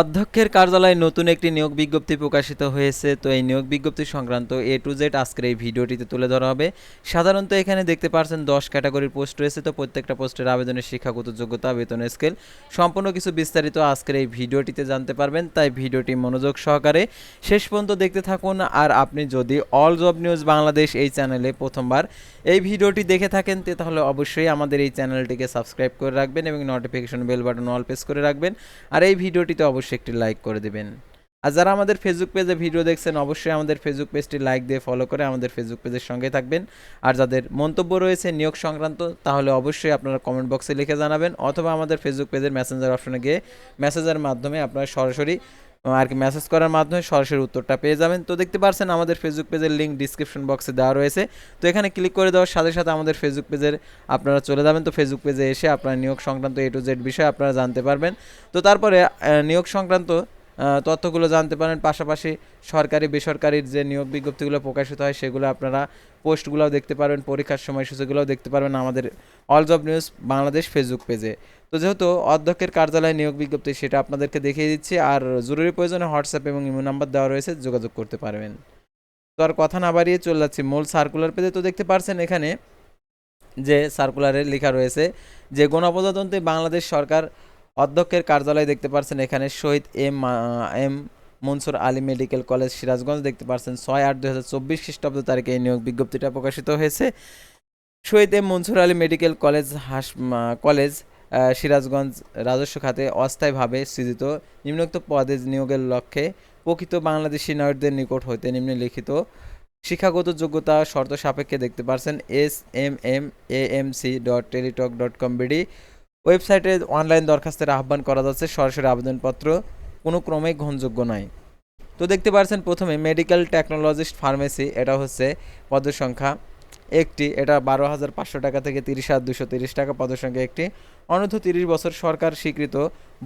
অধ্যক্ষের কার্যালয়ে নতুন একটি নিয়োগ বিজ্ঞপ্তি প্রকাশিত হয়েছে। তো এই নিয়োগ বিজ্ঞপ্তি সংক্রান্ত এ টু জেড আজকের এই ভিডিওটিতে তুলে ধরা হবে। সাধারণত এখানে দেখতে পাচ্ছেন দশ ক্যাটাগরির পোস্ট রয়েছে। তো প্রত্যেকটা পোস্টের আবেদনের শিক্ষাগত যোগ্যতা, বেতন, স্কেল সম্পূর্ণ কিছু বিস্তারিত আজকের এই ভিডিওটিতে জানতে পারবেন। তাই ভিডিওটি মনোযোগ সহকারে শেষ পর্যন্ত দেখতে থাকুন। আর আপনি যদি অল জব নিউজ বাংলাদেশ এই চ্যানেলে প্রথমবার এই ভিডিওটি দেখে থাকেন তাহলে অবশ্যই আমাদের এই চ্যানেলটিকে সাবস্ক্রাইব করে রাখবেন এবং notification bell button all press করে রাখবেন। আর এই ভিডিওটিতে অবশ্যই একটি লাইক করে দেবেন। আর যারা আমাদের ফেসবুক পেজে ভিডিও দেখছেন, অবশ্যই আমাদের ফেসবুক পেজটি লাইক দিয়ে ফলো করে আমাদের ফেসবুক পেজের সঙ্গে থাকবেন। আর যাদের মন্তব্য রয়েছে নিয়োগ সংক্রান্ত, তাহলে অবশ্যই আপনারা কমেন্ট বক্সে লিখে জানাবেন, অথবা আমাদের ফেসবুক পেজের মেসেঞ্জার অপশনে গিয়ে মেসেজের মাধ্যমে আপনারা সরাসরি আর কি মেসেজ করার মাধ্যমে সরাসরি উত্তরটা পেয়ে যাবেন। তো দেখতে পাচ্ছেন আমাদের ফেসবুক পেজের লিঙ্ক ডিসক্রিপশন বক্সে দেওয়া রয়েছে। তো এখানে ক্লিক করে দেওয়ার সাথে সাথে আমাদের ফেসবুক পেজের আপনারা চলে যাবেন। তো ফেসবুক পেজে এসে আপনার নিয়োগ সংক্রান্ত এ টু জেড বিষয়ে আপনারা জানতে পারবেন। তো তারপরে নিয়োগ সংক্রান্ত তথ্যগুলো জানতে পারেন। পাশাপাশি সরকারি, বেসরকারির যে নিয়োগ বিজ্ঞপ্তিগুলো প্রকাশিত হয়, সেগুলো আপনারা পোস্টগুলোও দেখতে পারবেন। পরীক্ষার সময়সূচিগুলোও দেখতে পারবেন আমাদের all job news Bangladesh Facebook পেজে তো যেহেতু অধ্যক্ষের কার্যালয়ে নিয়োগ বিজ্ঞপ্তি, সেটা আপনাদেরকে দেখিয়ে দিচ্ছি। আর জরুরি প্রয়োজনে হোয়াটসঅ্যাপ এবং ইমো নাম্বার দেওয়া রয়েছে, যোগাযোগ করতে পারবেন। তো আর কথা না বাড়িয়ে চলে যাচ্ছি মূল সার্কুলার পেজে তো দেখতে পারছেন এখানে যে সার্কুলারে লেখা রয়েছে যে, গণপ্রজাতন্ত্রী বাংলাদেশ সরকার অধ্যক্ষের কার্যালয় দেখতে পারছেন এখানে Shaheed M M Mansur Ali medical college Sirajganj. দেখতে পাচ্ছেন ছয় আট দুই হাজার চব্বিশ খ্রিস্টাব্দ তারিখে এই নিয়োগ বিজ্ঞপ্তিটা প্রকাশিত হয়েছে। Shaheed M Mansur Ali medical college হাস কলেজ সিরাজগঞ্জ রাজস্ব খাতে অস্থায়ীভাবে সৃজিত নিম্নোক্ত পদে নিয়োগের লক্ষ্যে প্রকৃত বাংলাদেশি নাগরিকদের নিকট হইতে নিম্নলিখিত শিক্ষাগত যোগ্যতা শর্ত সাপেক্ষে দেখতে পারছেন S M M A M C dot Teletalk dot com BD. ওয়েবসাইটে অনলাইন দরখাস্তের আহ্বান করা যাচ্ছে, সরাসরি আবেদনপত্র কোনো ক্রমে গ্রহণযোগ্য নয়। তো দেখতে পারছেন প্রথমে মেডিকেল টেকনোলজিস্ট ফার্মেসি এটা হচ্ছে পদের সংখ্যা। একটি, এটা বারো হাজার পাঁচশো টাকা থেকে তিরিশ হাজার দুশো তিরিশ টাকা পদের সংখ্যা একটি। অনূর্ধ্ব তিরিশ বছর সরকার স্বীকৃত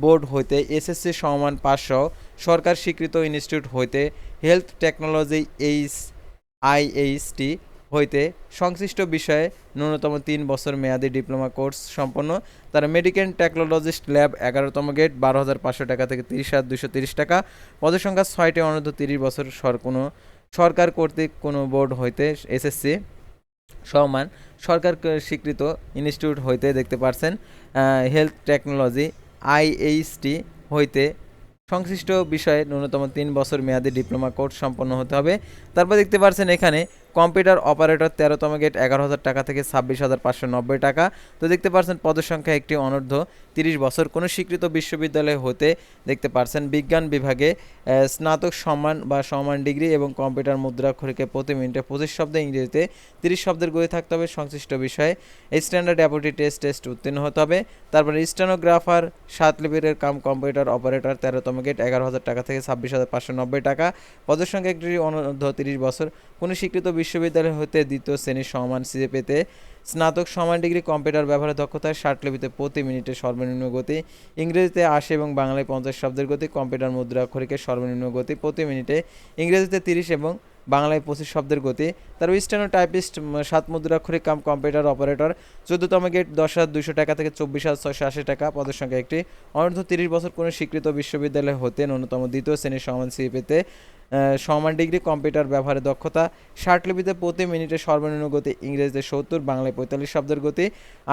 বোর্ড হইতে এসএসসি সমান সহ সরকার স্বীকৃত ইনস্টিটিউট হইতে হেলথ টেকনোলজি এইচ আইএইচটি হইতে সংশ্লিষ্ট বিষয়ে ন্যূনতম তিন বছর মেয়াদি ডিপ্লোমা কোর্স সম্পন্ন। তারা মেডিকেল টেকনোলজিস্ট ল্যাব এগারোতম গেট, বারো হাজার পাঁচশো টাকা থেকে তিরিশ হাজার দুশো তিরিশ টাকা। পদের সংখ্যা ছয়টি, অনূর্ধ্ব তিরিশ বছর সর কোনো, সরকার কর্তৃক কোনো বোর্ড হইতে এসএসসি। সমান সরকার স্বীকৃত ইনস্টিটিউট হইতে দেখতে পারছেন হেলথ টেকনোলজি আইএইচটি হইতে সংশ্লিষ্ট বিষয়ে ন্যূনতম তিন বছর মেয়াদী ডিপ্লোমা কোর্স সম্পন্ন হতে হবে। তারপর দেখতে পারছেন এখানে কম্পিউটার অপারেটর তেরোতম গেট, এগারো হাজার টাকা থেকে ছাব্বিশ হাজার পাঁচশো নব্বই টাকা। তো দেখতে পাচ্ছেন পদের সংখ্যা একটি অনূর্ধ্ব তিরিশ বছর। কোনো স্বীকৃত বিশ্ববিদ্যালয় হতে দেখতে পাচ্ছেন বিজ্ঞান বিভাগে স্নাতক সম্মান বা সমান ডিগ্রি এবং কম্পিউটার মুদ্রাক্ষরিকে প্রতি মিনিটে পঁচিশ শব্দে ইংরেজিতে তিরিশ শব্দের গড়ে থাকতে হবে। সংশ্লিষ্ট বিষয়ে স্ট্যান্ডার্ড অ্যাপোটি টেস্ট টেস্ট উত্তীর্ণ হতে হবে। তারপরে স্টেনোগ্রাফার, সাত লিপিরের কাম কম্পিউটার অপারেটর, তেরোতম গেট, এগারো হাজার টাকা থেকে ছাব্বিশ হাজার পাঁচশো নব্বই টাকা। পদের সংখ্যা একটি অনূর্ধ্ব তিরিশ বছর। কোনো স্বীকৃত বিশ্ববিদ্যালয় হতে দ্বিতীয় শ্রেণির সমান সিজে পেতে স্নাতক সমান ডিগ্রি কম্পিউটার ব্যবহারের দক্ষতায় ষাট লিপিতে প্রতি মিনিটে সর্বনিম্ন গতি, ইংরেজিতে আশি এবং বাংলায় পঞ্চাশ শব্দের গতি, কম্পিউটার মুদ্রাক্ষরিকের সর্বনিম্ন গতি প্রতি মিনিটে, ইংরেজিতে তিরিশ এবং বাংলায় পঁচিশ শব্দের গতি। তার স্টেনো টাইপিস্ট সাত মুদ্রাক্ষরিক কাম কম্পিউটার অপারেটর, চোদ্দতম গেট দশ হাজার দুশো টাকা থেকে চব্বিশ হাজার ছয়শো আশি টাকা পদের সংখ্যা একটি। অনূর্ধ্ব তিরিশ বছর কোনো স্বীকৃত বিশ্ববিদ্যালয় হতে ন্যূনতম দ্বিতীয় শ্রেণির সমান সি পেতে সমান ডিগ্রি কম্পিউটার ব্যবহারে দক্ষতা লিপিতে প্রতি মিনিটে সর্বনিম্ন গতি ইংরেজিতে সত্তর, বাংলায় পঁয়তাল্লিশ শব্দের গতি।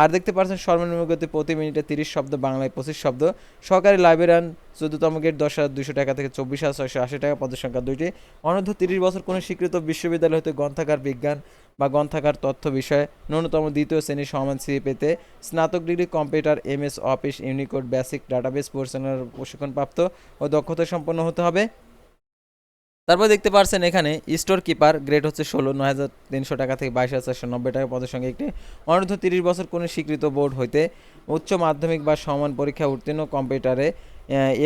আর দেখতে পাচ্ছেন, সর্বনিম্ন গতি প্রতি মিনিটে তিরিশ শব্দ, বাংলায় পঁচিশ শব্দ। সরকারি লাইব্রেরিয়ান, চোদ্দতম গেট, দশ হাজার দুশো টাকা থেকে চব্বিশ হাজার ছয়শো আশি টাকা পদের সংখ্যা দুইটি। অনূর্ধ্ব তিরিশ বছর কোনো স্বীকৃত বিশ্ববিদ্যালয় হতে গ্রন্থাগার, বিজ্ঞান বা গ্রন্থাগার তথ্য বিষয়ে ন্যূনতম দ্বিতীয় শ্রেণির সমান সি পেতে স্নাতক degree computer, MS, office, Unicode, basic, database পরিচালনার প্রশিক্ষণপ্রাপ্ত ও দক্ষতা সম্পন্ন হতে হবে। তারপর দেখতে পারছেন এখানে স্টোর কিপার গ্রেড হচ্ছে ষোলো, নয় হাজার তিনশো টাকা থেকে বাইশ হাজার চারশো নব্বই টাকা পদের সঙ্গে একটি অনূর্ধ্ব তিরিশ বছর কোনো স্বীকৃত বোর্ড হইতে উচ্চ মাধ্যমিক বা সমান পরীক্ষা উত্তীর্ণ কম্পিউটারে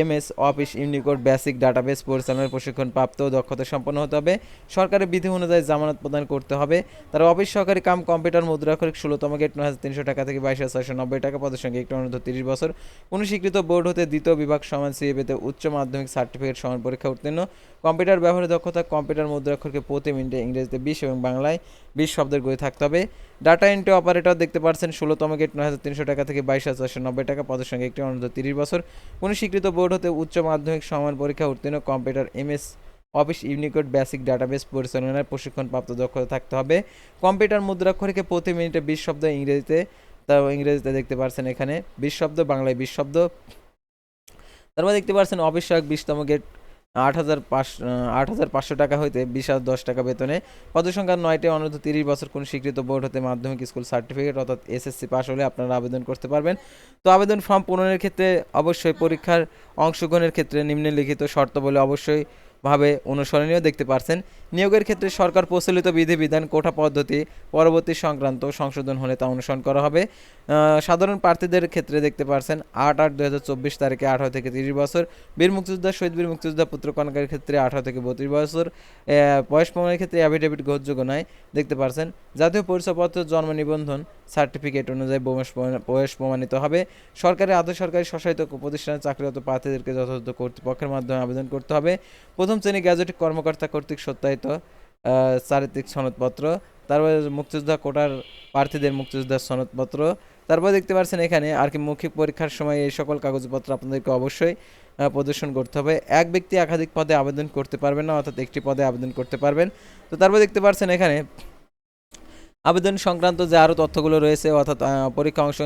MS office Unicode basic database পরিচালনার প্রশিক্ষণ প্রাপ্ত দক্ষতা সম্পন্ন হতে হবে। সরকারি বিধি অনুযায়ী জামানত প্রদান করতে হবে। তার অফিস সহকারী কাম কম্পিউটার মুদ্রাক্ষরিক ষোলোতম গেট নয় হাজার তিনশো টাকা থেকে বাইশ হাজার ছয়শো নব্বই টাকা পদের সঙ্গে একটি অনূর্ধ্ব তিরিশ বছর। কোনো স্বীকৃত বোর্ড হতে দ্বিতীয় বিভাগ সমান সিএ পেতে উচ্চ মাধ্যমিক সার্টিফিকেট সমান পরীক্ষা উত্তীর্ণ। কম্পিউটার ব্যবহারের দক্ষতা কম্পিউটার মুদ্রাক্ষরকে প্রতি মিনিটে ইংরেজিতে বিশ এবং বাংলায় বিশ শব্দের গতি থাকতে হবে। ডাটা এন্ট্রি অপারেটর দেখতে পাচ্ছেন ষোলোতম গেট নয় হাজার তিনশো টাকা থেকে বাইশ হাজার চারশো নব্বই টাকা পদের সঙ্গে একটি অনূর্ধ্ব তিরিশ বছর। কোনো স্বীকৃত বোর্ড হতে উচ্চ মাধ্যমিক সমান পরীক্ষা উত্তীর্ণ, computer, MS office, Unicode, basic database পরিচালনার প্রশিক্ষণপ্রাপ্ত দক্ষতা থাকতে হবে। কম্পিউটার মুদ্রাক্ষরকে প্রতি মিনিটে বিশ শব্দ ইংরেজিতে তা ইংরেজিতে দেখতে পাচ্ছেন এখানে, বিশ শব্দ, বাংলায় বিশ শব্দ। তারপর দেখতে পাচ্ছেন অফিস সহায়ক বিশতম গেট আট হাজার পাঁচ আট হাজার পাঁচশো টাকা হইতে বিশ হাজার দশ টাকা বেতনে। পদসংখ্যা নয়টি, অনূর্ধ্ব তিরিশ বছর কোন স্বীকৃত বোর্ড হতে মাধ্যমিক স্কুল সার্টিফিকেট অর্থাৎ এসএসসি পাস হলে আপনারা আবেদন করতে পারবেন। তো আবেদন ফর্ম পূরণের ক্ষেত্রে অবশ্যই পরীক্ষার অংশগ্রহণের ক্ষেত্রে নিম্নলিখিত শর্ত বলে অবশ্যই ভাবে অনুসরণীয় দেখতে পারছেন। নিয়োগের ক্ষেত্রে সরকার প্রচলিত বিধিবিধান কোটা পদ্ধতি, পরবর্তী সংক্রান্ত সংশোধন হলে তা অনুসরণ করা হবে। সাধারণ প্রার্থীদের ক্ষেত্রে দেখতে পারছেন, আট আট দুই তারিখে আঠারো থেকে তিরিশ বছর। বীর মুক্তিযোদ্ধা, শহীদ বীর মুক্তিযোদ্ধা, পুত্র কনকের ক্ষেত্রে আঠারো থেকে বত্রিশ বছর। বয়স প্রমাণের ক্ষেত্রে অ্যাফিডেভিট গ্রহণযোগ্য নয়, দেখতে পারছেন। জাতীয় পরিচয়পত্র, জন্ম নিবন্ধন সার্টিফিকেট অনুযায়ী বয়স প্রমাণিত হবে। সরকারি আধা সরকারি স্বশাসিত প্রতিষ্ঠানে চাকরিরত প্রার্থীদেরকে যথাযথ কর্তৃপক্ষের মাধ্যমে আবেদন করতে হবে। প্রথম শ্রেণি গ্যাজেটিক কর্মকর্তা কর্তৃক সত্যায়িত চারিত্রিক সনদপত্র, তারপরে মুক্তিযোদ্ধা কোটার প্রার্থীদের মুক্তিযোদ্ধার সনদপত্র। তারপর দেখতে পাচ্ছেন এখানে আর কি মৌখিক পরীক্ষার সময় এই সকল কাগজপত্র আপনাদেরকে অবশ্যই প্রদর্শন করতে হবে। এক ব্যক্তি একাধিক পদে আবেদন করতে পারবেন না, অর্থাৎ একটি পদে আবেদন করতে পারবেন। তো তারপর দেখতে পাচ্ছেন এখানে, আবেদন সংক্রান্ত যে আরও তথ্যগুলো রয়েছে, অর্থাৎ পরীক্ষা অংশ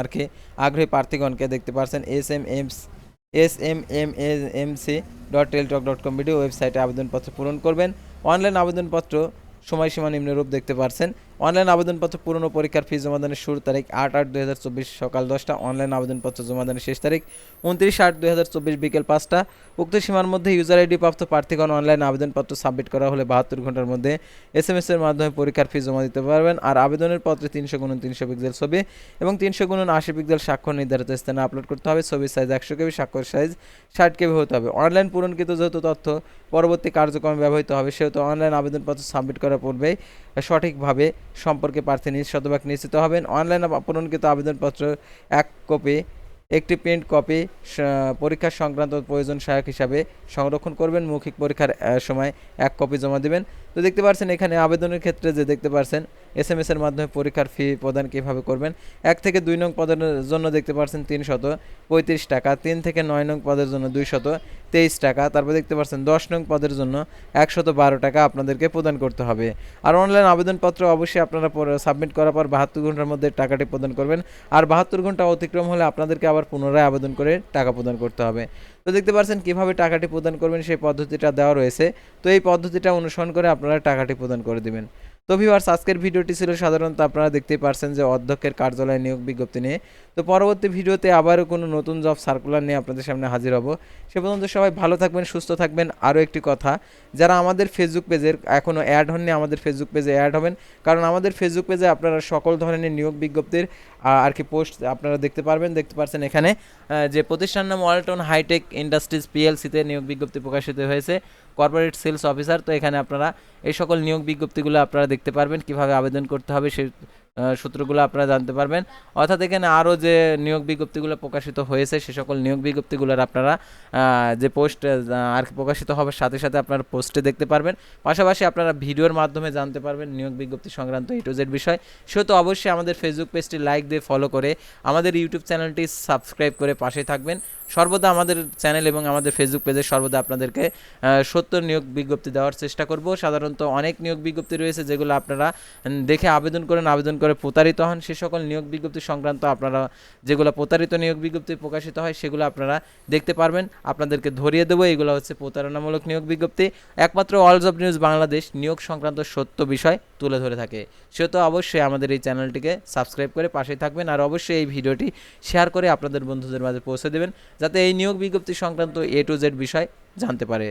আর কি আগ্রহী প্রার্থীগণকে দেখতে পাচ্ছেন। S M, aims S M M M C dot Teletalk dot com BD ওয়েবসাইটে আবেদনপত্র পূরণ করবেন। অনলাইন আবেদনপত্র সময়সীমা নিম্নরূপ দেখতে পারছেন। অনলাইন আবেদনপত্র পূরণ ও পরীক্ষার ফি জমাদানের শুরু তারিখ আট আট দুই হাজার চব্বিশ সকাল দশটা। অনলাইন আবেদনপত্র জমাদানের শেষ তারিখ উনত্রিশ আট দুই চব্বিশ বিকেল পাঁচটা। উক্ত সীমার মধ্যে ইউজার আইডি প্রাপ্ত প্রার্থীগণ অনলাইন আবেদনপত্র সাবমিট করা হলে বাহাত্তর ঘণ্টার মধ্যে এস এম এস এর মাধ্যমে পরীক্ষার ফি জমা দিতে পারবেন। আর আবেদনের পত্রে তিনশো গুণন তিনশো পিক্সেল ছবি এবং তিনশো গুণন আশি পিক্সেল স্বাক্ষর নির্ধারিত স্থানে আপলোড করতে হবে। ছবির সাইজ একশো কেবি, স্বাক্ষর সাইজ ষাট কেবি হতে হবে। অনলাইন পূরণকৃত যেহেতু তথ্য পরবর্তী কার্যক্রমে ব্যবহৃত হবে, সেহেতু অনলাইন আবেদনপত্র সাবমিট করার পূর্বেই সঠিকভাবে সম্পর্কে প্রার্থী নিজ নিশ্চিত হবেন। অনলাইন পূরণকৃত আবেদনপত্র এক কপি, একটি প্রিন্ট কপি পরীক্ষা সংক্রান্ত প্রয়োজন সহায়ক হিসাবে সংরক্ষণ করবেন। মৌখিক পরীক্ষার সময় এক কপি জমা দিবেন। তো দেখতে পাচ্ছেন এখানে আবেদনের ক্ষেত্রে যে দেখতে পাচ্ছেন এস এম এস এর মাধ্যমে পরীক্ষার ফি প্রদান কীভাবে করবেন? এক থেকে দুই নং পদের জন্য দেখতে পাচ্ছেন তিনশত পঁয়ত্রিশ টাকা, তিন থেকে নয় নং পদের জন্য দুইশত তেইশ টাকা, তারপর দেখতে পাচ্ছেন দশ নং পদের জন্য একশত বারো টাকা আপনাদেরকে প্রদান করতে হবে। আর অনলাইন আবেদনপত্র অবশ্যই আপনারা সাবমিট করার পর বাহাত্তর ঘণ্টার মধ্যে টাকাটি প্রদান করবেন। আর বাহাত্তর ঘণ্টা অতিক্রম হলে আপনাদেরকে আবার পুনরায় আবেদন করে টাকা প্রদান করতে হবে। তো দেখতে পাচ্ছেন কীভাবে টাকাটি প্রদান করবেন, সেই পদ্ধতিটা দেওয়া রয়েছে। তো এই পদ্ধতিটা অনুসরণ করে আপনারা টাকাটি প্রদান করে দিবেন। তো ভিউয়ার্স আজকের ভিডিওটি ছিল সাধারণত আপনারা দেখতেই পারছেন যে অধ্যক্ষের কার্যালয়ে নিয়োগ বিজ্ঞপ্তি নিয়ে। তো পরবর্তী ভিডিওতে আবারও কোনো নতুন জব সার্কুলার নিয়ে আপনাদের সামনে হাজির হব। সে পর্যন্ত সবাই ভালো থাকবেন, সুস্থ থাকবেন। আরও একটি কথা, যারা আমাদের ফেসবুক পেজের এখনও অ্যাড হননি, আমাদের ফেসবুক পেজে অ্যাড হবেন। কারণ আমাদের ফেসবুক পেজে আপনারা সকল ধরনের নিয়োগ বিজ্ঞপ্তির আর কি পোস্ট আপনারা দেখতে পারবেন। দেখতে পাচ্ছেন এখানে যে প্রতিষ্ঠান নাম ওয়ালটন হাইটেক ইন্ডাস্ট্রিজ পিএলসিতে নিয়োগ বিজ্ঞপ্তি প্রকাশিত হয়েছে। কর্পোরেট সেলস অফিসার তো এখানে আপনারা এই সকল নিয়োগ বিজ্ঞপ্তিগুলো আপনারা দেখতে পারবেন কীভাবে আবেদন করতে হবে আহ, সূত্রগুলো আপনারা জানতে পারবেন। অর্থাৎ এখানে আরও যে নিয়োগ বিজ্ঞপ্তিগুলো প্রকাশিত হয়েছে সে সকল নিয়োগ বিজ্ঞপ্তিগুলোর আপনারা যে পোস্ট আর প্রকাশিত হবার সাথে সাথে আপনারা পোস্টে দেখতে পারবেন। পাশাপাশি আপনারা ভিডিওর মাধ্যমে জানতে পারবেন নিয়োগ বিজ্ঞপ্তি সংক্রান্ত এ টু জেড বিষয়। সেহেতু অবশ্যই আমাদের ফেসবুক পেজটি লাইক দিয়ে ফলো করে আমাদের ইউটিউব চ্যানেলটি সাবস্ক্রাইব করে পাশে থাকবেন। সর্বদা আমাদের চ্যানেল এবং আমাদের ফেসবুক পেজে সর্বদা আপনাদেরকে সত্য নিয়োগ বিজ্ঞপ্তি দেওয়ার চেষ্টা করব। সাধারণত অনেক নিয়োগ বিজ্ঞপ্তি রয়েছে যেগুলো আপনারা দেখে আবেদন করেন, আবেদন করে প্রতারিত হন। সে সকল নিয়োগ বিজ্ঞপ্তি সংক্রান্ত আপনারা যেগুলো প্রতারিত নিয়োগ বিজ্ঞপ্তি প্রকাশিত হয় সেগুলো আপনারা দেখতে পারবেন। আপনাদেরকে ধরিয়ে দেবো, এগুলো হচ্ছে প্রতারণামূলক নিয়োগ বিজ্ঞপ্তি। একমাত্র অল জব নিউজ বাংলাদেশ নিয়োগ সংক্রান্ত সত্য বিষয় তুলে ধরে থাকে। সেহেতু অবশ্যই আমাদের এই চ্যানেলটিকে সাবস্ক্রাইব করে পাশে থাকবেন আর অবশ্যই এই ভিডিওটি শেয়ার করে আপনাদের বন্ধুদের মাঝে পৌঁছে দেবেন, যাতে এই নিয়োগ বিজ্ঞপ্তি সংক্রান্ত এ টু জেড বিষয় জানতে পারে।